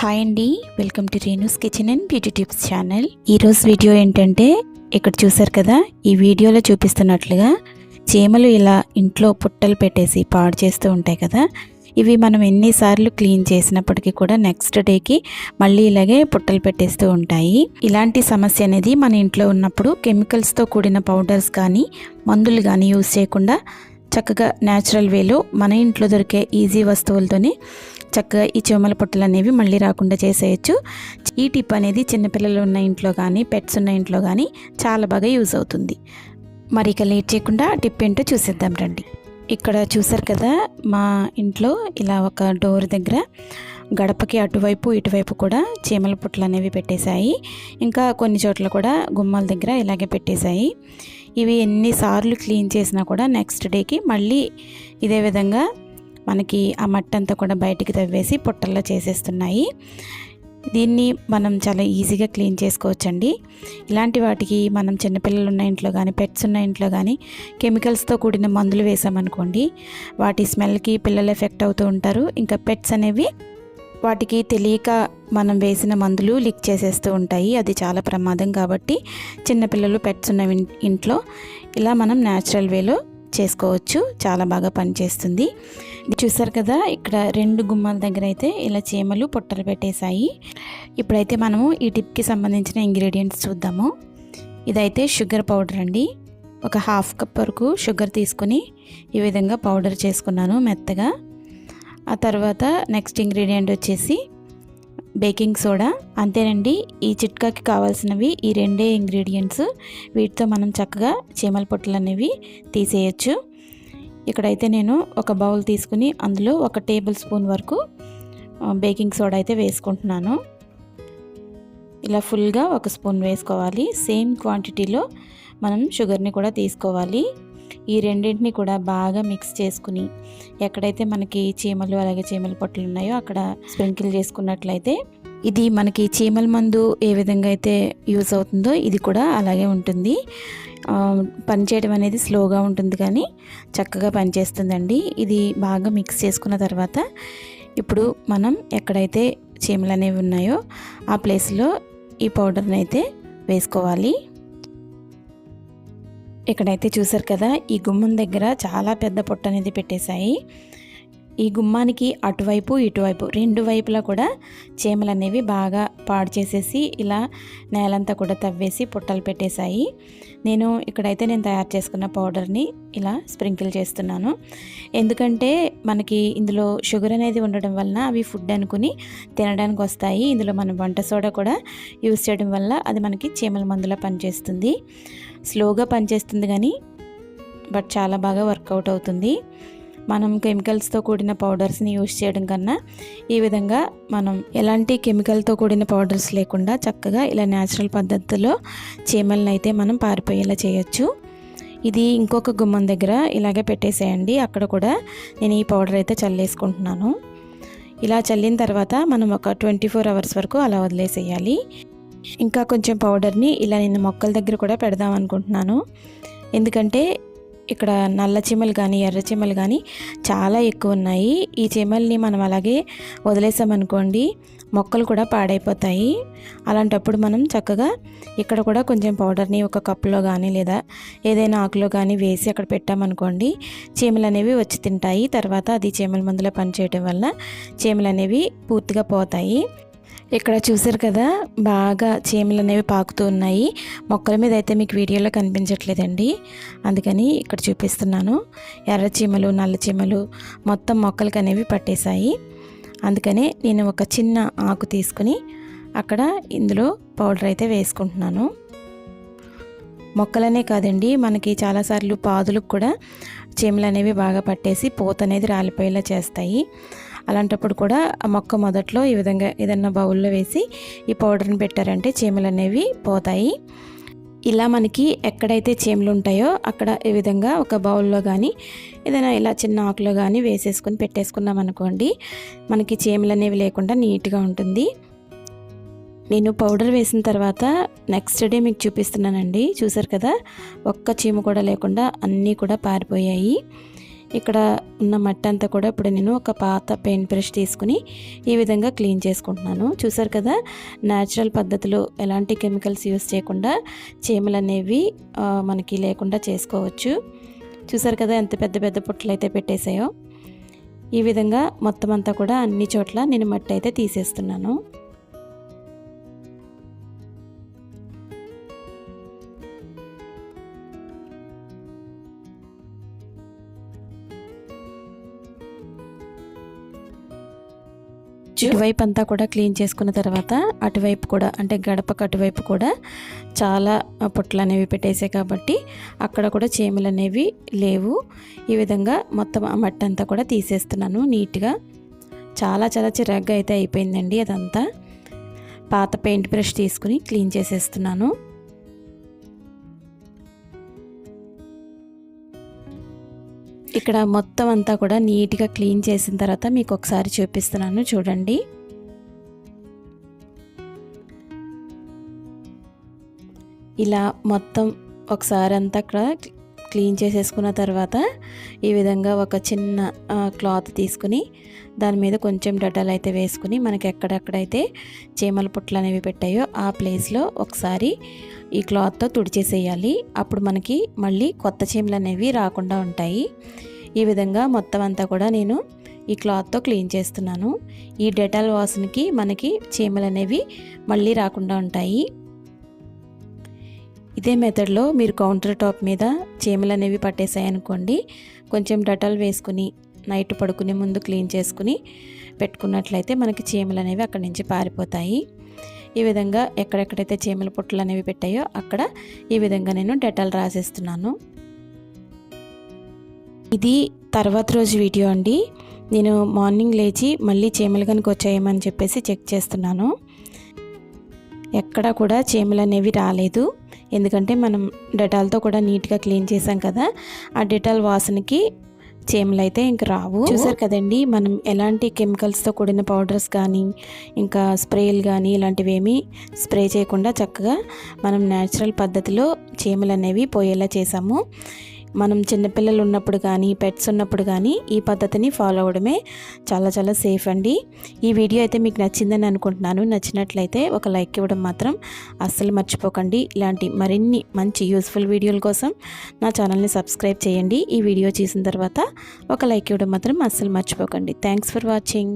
Hi అండి. Welcome to Renu's kitchen and beauty tips channel. ఈరోజు video ఏంటంటే ఇక్కడ చూసారు కదా ఈ వీడియోలో చూపిస్తున్నట్లుగా చీమలు ఇలా ఇంట్లో పుట్టలు పెట్టేసి పాడు చేస్తూ ఉంటాయి కదా. ఇవి మనం ఎన్నిసార్లు క్లీన్ చేసినప్పటికీ కూడా నెక్స్ట్ డేకి మళ్ళీ ఇలాగే పుట్టలు పెట్టేస్తూ ఉంటాయి. ఇలాంటి సమస్య అనేది మన ఇంట్లో ఉన్నప్పుడు కెమికల్స్తో కూడిన పౌడర్స్ కానీ మందులు కానీ యూజ్ చేయకుండా చక్కగా న్యాచురల్ వేలో మన ఇంట్లో దొరికే ఈజీ వస్తువులతోనే చక్కగా ఈ చీమల పుట్టలు అనేవి మళ్ళీ రాకుండా చేసేయచ్చు. ఈ టిప్ అనేది చిన్నపిల్లలు ఉన్న ఇంట్లో కానీ పెట్స్ ఉన్న ఇంట్లో కానీ చాలా బాగా యూజ్ అవుతుంది. మరి ఇక లేట్ చేయకుండా టిప్ ఏంటో చూసేద్దాం రండి. ఇక్కడ చూసారు కదా మా ఇంట్లో ఇలా ఒక డోర్ దగ్గర గడపకి అటువైపు ఇటువైపు కూడా చీమల పుట్టలు అనేవి పెట్టేశాయి. ఇంకా కొన్ని చోట్ల కూడా గుమ్మాల దగ్గర ఇలాగే పెట్టేశాయి. ఇవి ఎన్నిసార్లు క్లీన్ చేసినా కూడా నెక్స్ట్ డేకి మళ్ళీ ఇదే విధంగా మనకి ఆ మట్టి అంతా కూడా బయటికి తవ్వేసి పుట్టల్లో చేసేస్తున్నాయి. దీన్ని మనం చాలా ఈజీగా క్లీన్ చేసుకోవచ్చండి. ఇలాంటి వాటికి మనం చిన్నపిల్లలు ఉన్న ఇంట్లో కానీ పెట్స్ ఉన్న ఇంట్లో కానీ కెమికల్స్తో కూడిన మందులు వేసామనుకోండి వాటి స్మెల్కి పిల్లలు ఎఫెక్ట్ అవుతూ ఉంటారు. ఇంకా పెట్స్ అనేవి వాటికి తెలియక మనం వేసిన మందులు లీక్ చేసేస్తూ ఉంటాయి. అది చాలా ప్రమాదం కాబట్టి చిన్నపిల్లలు పెట్స్ ఉన్న ఇంట్లో ఇలా మనం న్యాచురల్ వేలో చేసుకోవచ్చు. చాలా బాగా పనిచేస్తుంది. చూసారు కదా ఇక్కడ రెండు గుమ్మాల దగ్గర అయితే ఇలా చీమలు పొట్టలు పెట్టేశాయి. ఇప్పుడైతే మనము ఈ టిప్కి సంబంధించిన ఇంగ్రీడియంట్స్ చూద్దాము. ఇదైతే షుగర్ పౌడర్ అండి. ఒక హాఫ్ కప్ వరకు షుగర్ తీసుకుని ఈ విధంగా పౌడర్ చేసుకున్నాను మెత్తగా. ఆ తర్వాత నెక్స్ట్ ఇంగ్రీడియంట్ వచ్చేసి బేకింగ్ సోడా అంతేనండి. ఈ చిట్కాకి కావాల్సినవి ఈ రెండే ఇంగ్రీడియంట్స్. వీటితో మనం చక్కగా చీమల పొట్టలు అనేవి తీసేయచ్చు. ఇక్కడైతే నేను ఒక బౌల్ తీసుకుని అందులో ఒక టేబుల్ స్పూన్ వరకు బేకింగ్ సోడా అయితే వేసుకుంటున్నాను. ఇలా ఫుల్గా ఒక స్పూన్ వేసుకోవాలి. సేమ్ క్వాంటిటీలో మనం షుగర్ని కూడా తీసుకోవాలి. ఈ రెండింటిని కూడా బాగా మిక్స్ చేసుకుని ఎక్కడైతే మనకి చీమలు అలాగే చీమల పొట్టలు ఉన్నాయో అక్కడ స్ప్రింకిల్ చేసుకున్నట్లయితే ఇది మనకి చీమల మందు ఏ విధంగా అయితే యూస్ అవుతుందో ఇది కూడా అలాగే ఉంటుంది. పనిచేయడం అనేది స్లోగా ఉంటుంది కానీ చక్కగా పనిచేస్తుందండి ఇది బాగా మిక్స్ చేసుకున్న తర్వాత ఇప్పుడు మనం ఎక్కడైతే చీమలు అనేవి ఉన్నాయో ఆ ప్లేస్లో ఈ పౌడర్ని అయితే వేసుకోవాలి. ఇక్కడైతే చూసారు కదా ఈ గుమ్మం దగ్గర చాలా పెద్ద పొట్టు అనేది పెట్టేశాయి. ఈ గుమ్మానికి అటువైపు ఇటువైపు రెండు వైపులా కూడా చీమలు అనేవి బాగా పాడు చేసేసి ఇలా నేలంతా కూడా తవ్వేసి పుట్టలు పెట్టేశాయి. నేను ఇక్కడైతే నేను తయారు చేసుకున్న పౌడర్ని ఇలా స్ప్రింకిల్ చేస్తున్నాను. ఎందుకంటే మనకి ఇందులో షుగర్ అనేది ఉండడం వలన అవి ఫుడ్ అనుకుని తినడానికి వస్తాయి. ఇందులో మనం వంట సోడా కూడా యూస్ చేయడం వల్ల అది మనకి చీమల మందులా పనిచేస్తుంది. స్లోగా పనిచేస్తుంది కానీ బట్ చాలా బాగా వర్కౌట్ అవుతుంది. మనం కెమికల్స్తో కూడిన పౌడర్స్ని యూజ్ చేయడం కన్నా ఈ విధంగా మనం ఎలాంటి కెమికల్తో కూడిన పౌడర్స్ లేకుండా చక్కగా ఇలా న్యాచురల్ పద్ధతిలో చీమలను అయితే మనం పారిపోయేలా చేయొచ్చు. ఇది ఇంకొక గుమ్మం దగ్గర ఇలాగే పెట్టేసేయండి. అక్కడ కూడా నేను ఈ పౌడర్ అయితే చల్లేసుకుంటున్నాను. ఇలా చల్లిన తర్వాత మనం ఒక ట్వంటీ ఫోర్ అవర్స్ వరకు అలా వదిలేసేయాలి. ఇంకా కొంచెం పౌడర్ని ఇలా నేను మొక్కల దగ్గర కూడా పెడదాం అనుకుంటున్నాను. ఎందుకంటే ఇక్కడ నల్ల చీమలు కానీ ఎర్ర చీమలు కానీ చాలా ఎక్కువ ఉన్నాయి. ఈ చీమల్ని మనం అలాగే వదిలేసామనుకోండి మొక్కలు కూడా పాడైపోతాయి. అలాంటప్పుడు మనం చక్కగా ఇక్కడ కూడా కొంచెం పౌడర్ని ఒక కప్పులో కానీ లేదా ఏదైనా ఆకులో కానీ వేసి అక్కడ పెట్టామనుకోండి చీమలు అనేవి వచ్చి తింటాయి. తర్వాత అది చీమల మందులో పనిచేయటం వల్ల చీమలు అనేవి పూర్తిగా పోతాయి. ఇక్కడ చూసారు కదా బాగా చీమలు అనేవి పాకుతూ ఉన్నాయి. మొక్కల మీద అయితే మీకు వీడియోలో కనిపించట్లేదండి. అందుకని ఇక్కడ చూపిస్తున్నాను. ఎర్ర చీమలు నల్ల చీమలు మొత్తం మొక్కలకి అనేవి పట్టేశాయి. అందుకనే నేను ఒక చిన్న ఆకు తీసుకుని అక్కడ ఇందులో పౌడర్ అయితే వేసుకుంటున్నాను. మొక్కలనే కాదండి మనకి చాలాసార్లు పాదులకు కూడా చీమలు అనేవి బాగా పట్టేసి పూత అనేది రాలిపోయేలా చేస్తాయి. అలాంటప్పుడు కూడా ఆ మొక్క మొదట్లో ఈ విధంగా ఏదన్నా బౌల్లో వేసి ఈ పౌడర్ని పెట్టారంటే చీమలు అనేవి పోతాయి. ఇలా మనకి ఎక్కడైతే చీమలు ఉంటాయో అక్కడ ఈ విధంగా ఒక బౌల్లో కానీ ఏదైనా ఇలా చిన్న ఆకులో కానీ వేసేసుకొని పెట్టేసుకున్నాం అనుకోండి మనకి చీమలు అనేవి లేకుండా నీట్గా ఉంటుంది. నేను పౌడర్ వేసిన తర్వాత నెక్స్ట్ డే మీకు చూపిస్తున్నానండి. చూసారు కదా? ఒక్క చీమ కూడా లేకుండా అన్నీ కూడా పారిపోయాయి. ఇక్కడ ఉన్న మట్టి అంతా కూడా ఇప్పుడు నేను ఒక పాత పెయింట్ బ్రష్ తీసుకుని ఈ విధంగా క్లీన్ చేసుకుంటున్నాను. చూసారు కదా న్యాచురల్ పద్ధతిలో ఎలాంటి కెమికల్స్ యూస్ చేయకుండా చీమలు అనేవి మనకి లేకుండా చేసుకోవచ్చు. చూసారు కదా ఎంత పెద్ద పెద్ద పుట్టలు అయితే పెట్టేసాయో ఈ విధంగా మొత్తం అంతా కూడా అన్ని చోట్ల నేను మట్టి అయితే తీసేస్తున్నాను. ఇటువైపు అంతా కూడా క్లీన్ చేసుకున్న తర్వాత అటువైపు కూడా అంటే గడపకు అటువైపు కూడా చాలా ఆ, అనేవి పెట్టేసాయి కాబట్టి అక్కడ కూడా చీమలు అనేవి లేవు. ఈ విధంగా మొత్తం ఆ మట్టి అంతా కూడా తీసేస్తున్నాను నీట్గా. చాలా చాలా చిరాగ్గా అయితే అయిపోయిందండి అదంతా. పాత పెయింట్ బ్రష్ తీసుకుని క్లీన్ చేసేస్తున్నాను. ఇక్కడ మొత్తం అంతా కూడా నీట్గా క్లీన్ చేసిన తర్వాత మీకు ఒకసారి చూపిస్తున్నాను చూడండి. ఇలా మొత్తం ఒకసారి అంతా అక్కడ క్లీన్ చేసేసుకున్న తర్వాత ఈ విధంగా ఒక చిన్న క్లాత్ తీసుకుని దాని మీద కొంచెం డటాలు అయితే వేసుకుని మనకి ఎక్కడెక్కడైతే చీమల పుట్లు అనేవి పెట్టాయో ఆ ప్లేస్లో ఒకసారి ఈ క్లాత్తో తుడిచేసేయాలి. అప్పుడు మనకి మళ్ళీ కొత్త చీమలు అనేవి రాకుండా ఉంటాయి. ఈ విధంగా మొత్తం అంతా కూడా నేను ఈ క్లాత్తో క్లీన్ చేస్తున్నాను. ఈ డెటాల్ వాసనకి మనకి చీమలు అనేవి మళ్ళీ రాకుండా ఉంటాయి. ఇదే మెథడ్లో మీరు కౌంటర్ టాప్ మీద చీమలు అనేవి పట్టేసాయనుకోండి కొంచెం డటాల్ వేసుకుని నైట్ పడుకునే ముందు క్లీన్ చేసుకుని పెట్టుకున్నట్లయితే మనకి చీమలు అనేవి అక్కడి నుంచి పారిపోతాయి. ఈ విధంగా ఎక్కడెక్కడైతే చీమల పుట్టలు అనేవి పెట్టాయో అక్కడ ఈ విధంగా నేను డెటాల్ రాసేస్తున్నాను. ఇది తర్వాత రోజు వీడియో అండి. నేను మార్నింగ్ లేచి మళ్ళీ చీమలు కనుక వచ్చాయేమని చెప్పేసి చెక్ చేస్తున్నాను. ఎక్కడ కూడా చీమలు అనేవి రాలేదు. ఎందుకంటే మనం డెటాల్తో కూడా నీట్గా క్లీన్ చేసాం కదా ఆ డెటాల్ వాసనకి చేమలు అయితే ఇంక రావు. చూసారు కదండి మనం ఎలాంటి కెమికల్స్తో కూడిన పౌడర్స్ కానీ ఇంకా స్ప్రేలు కానీ ఇలాంటివి ఏమీ స్ప్రే చేయకుండా చక్కగా మనం న్యాచురల్ పద్ధతిలో చేమలు అనేవి పోయేలా చేసాము మనం చిన్నపిల్లలు ఉన్నప్పుడు కానీ పెట్స్ ఉన్నప్పుడు కానీ ఈ పద్ధతిని ఫాలో అవ్వడమే చాలా చాలా సేఫ్ అండి. ఈ వీడియో అయితే మీకు నచ్చిందని అనుకుంటున్నాను. నచ్చినట్లయితే ఒక లైక్ ఇవ్వడం మాత్రం అస్సలు మర్చిపోకండి. ఇలాంటి మరిన్ని మంచి యూస్ఫుల్ వీడియోల కోసం నా ఛానల్ని సబ్స్క్రైబ్ చేయండి. ఈ వీడియో చేసిన తర్వాత ఒక లైక్ ఇవ్వడం మాత్రం అస్సలు మర్చిపోకండి. Thanks for watching